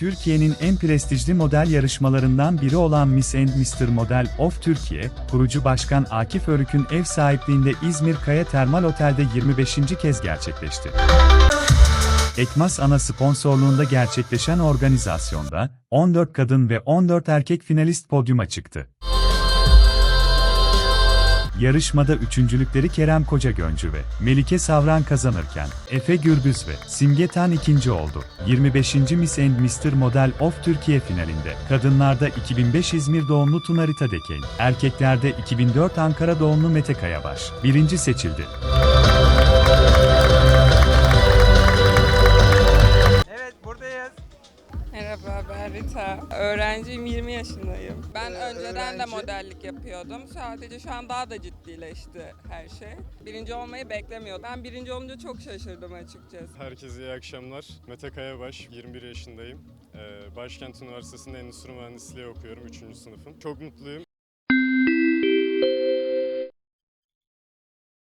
Türkiye'nin en prestijli model yarışmalarından biri olan Miss and Mr. Model of Türkiye, kurucu başkan Akif Örük'ün ev sahipliğinde İzmir Kaya Termal Otel'de 25. kez gerçekleşti. Ekmas ana sponsorluğunda gerçekleşen organizasyonda 14 kadın ve 14 erkek finalist podyuma çıktı. Yarışmada üçüncülükleri Kerem Kocagöncü ve Melike Savran kazanırken, Efe Gürbüz ve Simge Tan ikinci oldu. 25. Miss and Mr. Model of Türkiye finalinde, kadınlarda 2005 İzmir doğumlu Tunarita Dekeyn, erkeklerde 2004 Ankara doğumlu Mete Kayabaş, birinci seçildi. Merhaba ben Rita. Öğrenciyim 20 yaşındayım. Ben Ee, önceden de öğrenci. modellik yapıyordum. Sadece şu an daha da ciddileşti her şey. Birinci olmayı beklemiyordum. Ben birinci olunca çok şaşırdım açıkçası. Herkese iyi akşamlar. Mete Kayabaş, 21 yaşındayım. Ee, Başkent Üniversitesi'nde Endüstri Mühendisliği okuyorum, 3. sınıfım. Çok mutluyum.